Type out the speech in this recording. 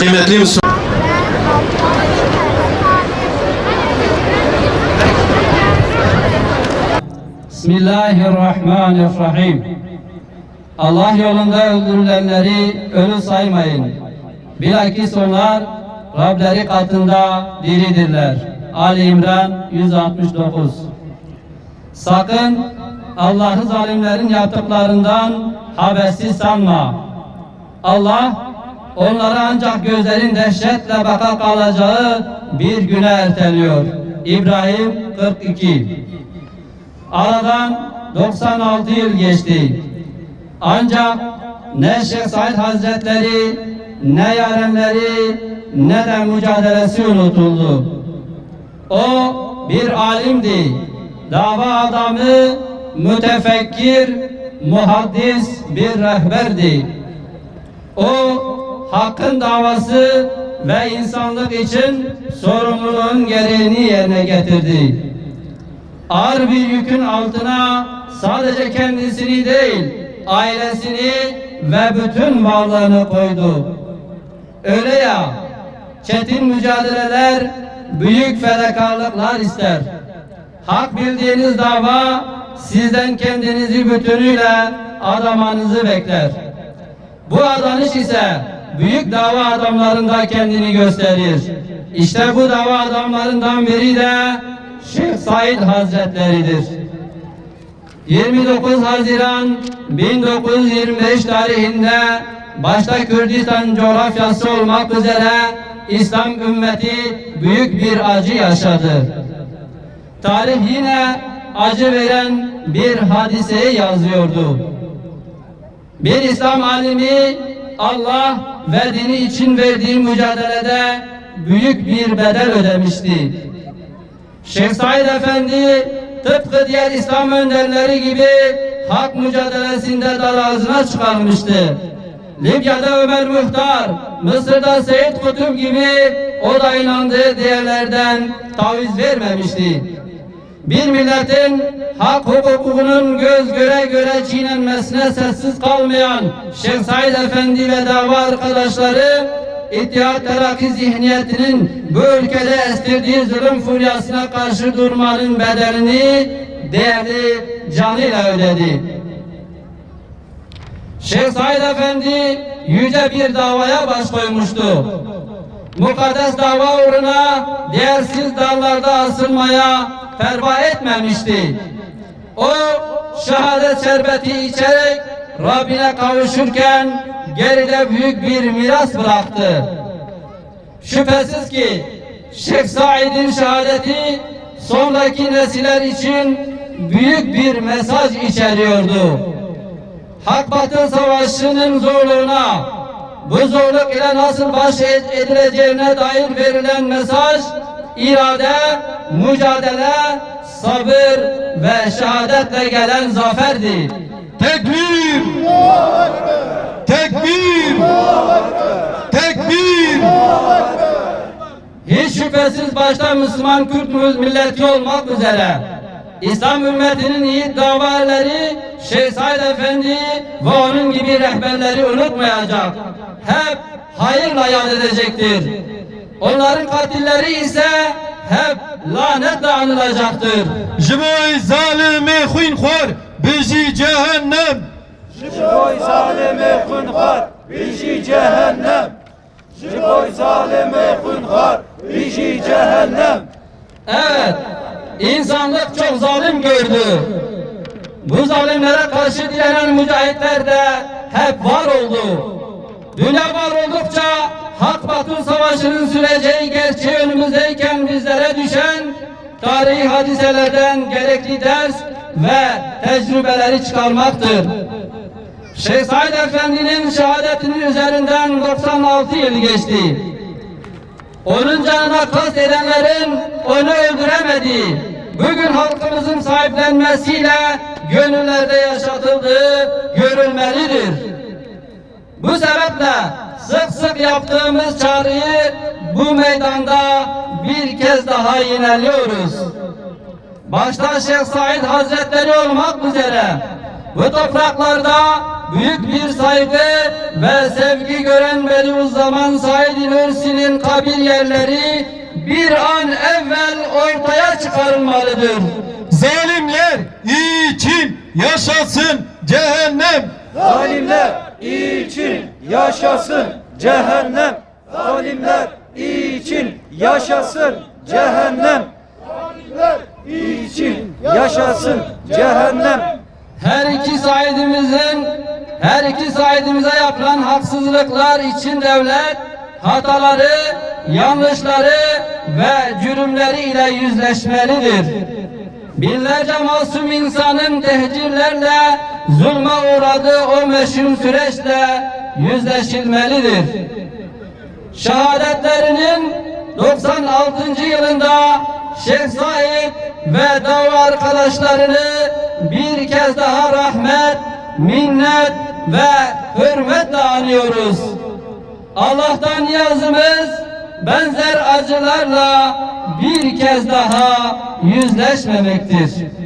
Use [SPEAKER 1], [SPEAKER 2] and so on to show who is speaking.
[SPEAKER 1] Kıymetli Müslüman.
[SPEAKER 2] Bismillahirrahmanirrahim. Allah yolunda öldürülenleri ölü saymayın. Bilakis onlar Rableri katında diridirler. Ali İmran 169 Sakın Allah'ı zalimlerin yaptıklarından habersiz sanma. Allah onlara ancak gözlerin dehşetle baka kalacağı bir güne erteliyor. İbrahim 42 Aradan 96 yıl geçti. Ancak ne Şeyh Said Hazretleri, ne yarenleri, ne de mücadelesi unutuldu. O bir alimdi, dava adamı, mütefekkir, muhaddis bir rehberdi. O hakkın davası ve insanlık için sorumluluğun gereğini yerine getirdi ağır bir yükün altına sadece kendisini değil, ailesini ve bütün varlığını koydu. Öyle ya, çetin mücadeleler büyük fedakarlıklar ister. Hak bildiğiniz dava sizden kendinizi bütünüyle adamanızı bekler. Bu adanış ise büyük dava adamlarında kendini gösterir. İşte bu dava adamlarından biri de Şeyh Said Hazretleri'dir. 29 Haziran 1925 tarihinde başta Kürdistan coğrafyası olmak üzere İslam ümmeti büyük bir acı yaşadı. Tarih yine acı veren bir hadiseyi yazıyordu. Bir İslam alimi Allah ve dini için verdiği mücadelede büyük bir bedel ödemişti. Şeyh Said Efendi tıpkı diğer İslam önderleri gibi hak mücadelesinde dar ağzına çıkarmıştı. Libya'da Ömer Muhtar, Mısır'da Seyyid Kutup gibi o da inandığı değerlerden taviz vermemişti. Bir milletin hak hukukunun göz göre göre çiğnenmesine sessiz kalmayan Şeyh Said Efendi ve dava arkadaşları İttihat Terakki zihniyetinin bu ülkede estirdiği zulüm furyasına karşı durmanın bedelini değerli canıyla ödedi. Şeyh Said Efendi yüce bir davaya baş koymuştu. Mukaddes dava uğruna değersiz dallarda asılmaya ferva etmemişti. O şehadet şerbeti içerek Rabbine kavuşurken geride büyük bir miras bıraktı. Şüphesiz ki Şeyh Said'in şehadeti sonraki nesiller için büyük bir mesaj içeriyordu. Hak batıl savaşının zorluğuna, bu zorluk ile nasıl baş edileceğine dair verilen mesaj, irade, mücadele, sabır ve şehadetle gelen zaferdi.
[SPEAKER 3] Tekbir! Tekbir! Tekbir!
[SPEAKER 2] Hiç şüphesiz başta Müslüman Kürt milleti olmak üzere İslam ümmetinin yiğit davaları Şeyh Said Efendi ve onun gibi rehberleri unutmayacak. Hep hayırla yad edecektir. Onların katilleri ise hep lanetle anılacaktır.
[SPEAKER 3] Jiboy zalimi xwin xwar biji cehennem.
[SPEAKER 4] Jiboy zalimi xunxar biji cehennem. Jiboy zalimi xunxar biji cehennem.
[SPEAKER 2] Evet, insanlık çok zalim gördü. Bu zalimlere karşı direnen mücahitler de hep var oldu. Dünya var oldukça hak batıl savaşının süreceği gerçeği önümüzdeyken bizlere düşen tarihi hadiselerden gerekli ders ve tecrübeleri çıkarmaktır. Şeyh Said Efendi'nin şehadetinin üzerinden 96 yıl geçti. Onun canına kast edenlerin onu öldüremediği, bugün halkımızın sahiplenmesiyle gönüllerde yaşatıldığı görülmelidir. Bu sebeple sık sık yaptığımız çağrıyı bu meydanda bir kez daha yineliyoruz. Başta Şeyh Said Hazretleri olmak üzere bu topraklarda büyük bir saygı ve sevgi gören Bediüzzaman Said Nursi'nin kabir yerleri bir an evvel ortaya çıkarılmalıdır.
[SPEAKER 3] Zalimler için yaşasın cehennem.
[SPEAKER 4] Zalimler için yaşasın cehennem. Zalimler için yaşasın cehennem. Zalimler için yaşasın cehennem.
[SPEAKER 2] Her iki Saidimizin her iki Saidimize yapılan haksızlıklar için devlet hataları, yanlışları ve cürümleri ile yüzleşmelidir. Binlerce masum insanın tehcirlerle zulme uğradığı o meşhur süreçle yüzleşilmelidir. Şehadetlerinin 96. yılında Şeyh Said ve dava arkadaşlarını bir kez daha rahmet, minnet ve hürmetle anıyoruz. Allah'tan yazımız benzer acılarla bir kez daha yüzleşmemektir.